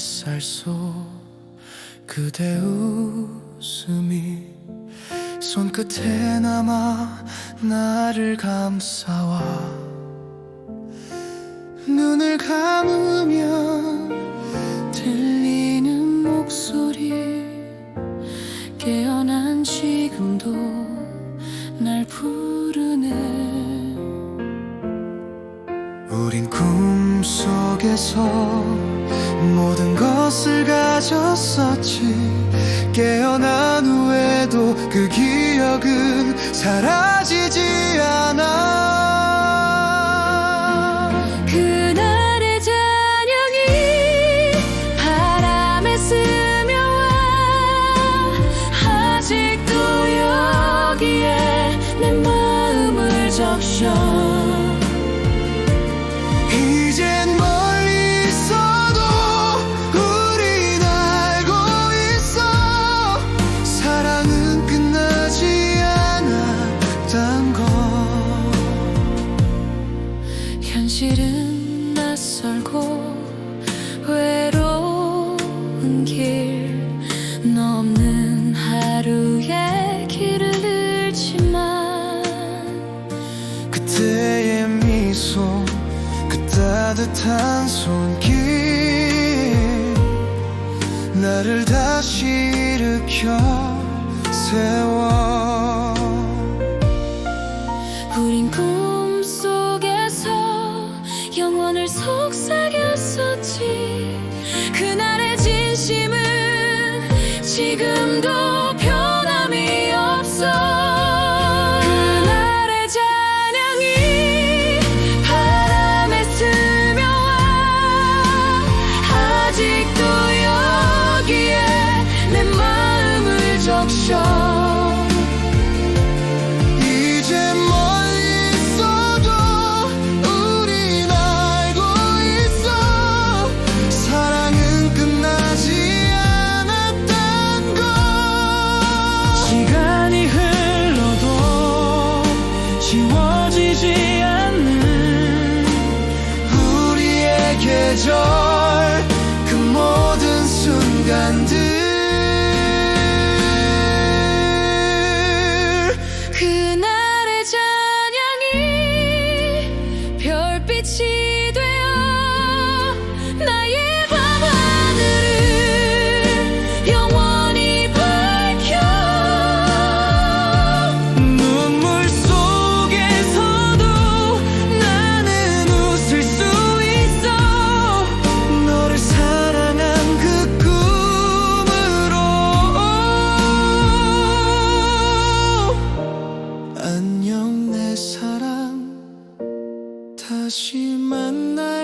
햇살 속 그대 웃음이 손끝에 남아 나를 감싸와 눈을 감으면 들리는 목소리 깨어난 지금도 날 부르 우린 꿈속에서 모든 것을 가졌었지. 깨어난 후에도 그 기억은 사라지지 않아. 아직도 여기에 내 마음을 적셔 현실은 낯설고 외로운 길너 없는 하루의 길을 잃지만 그때의 미소 그 따뜻한 손길 나를 다시 일으켜 세워 속삭였었지. 그날의 진심은 지금도 변 지워지지 않는 우리의 계절 그 모든 순간들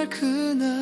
그날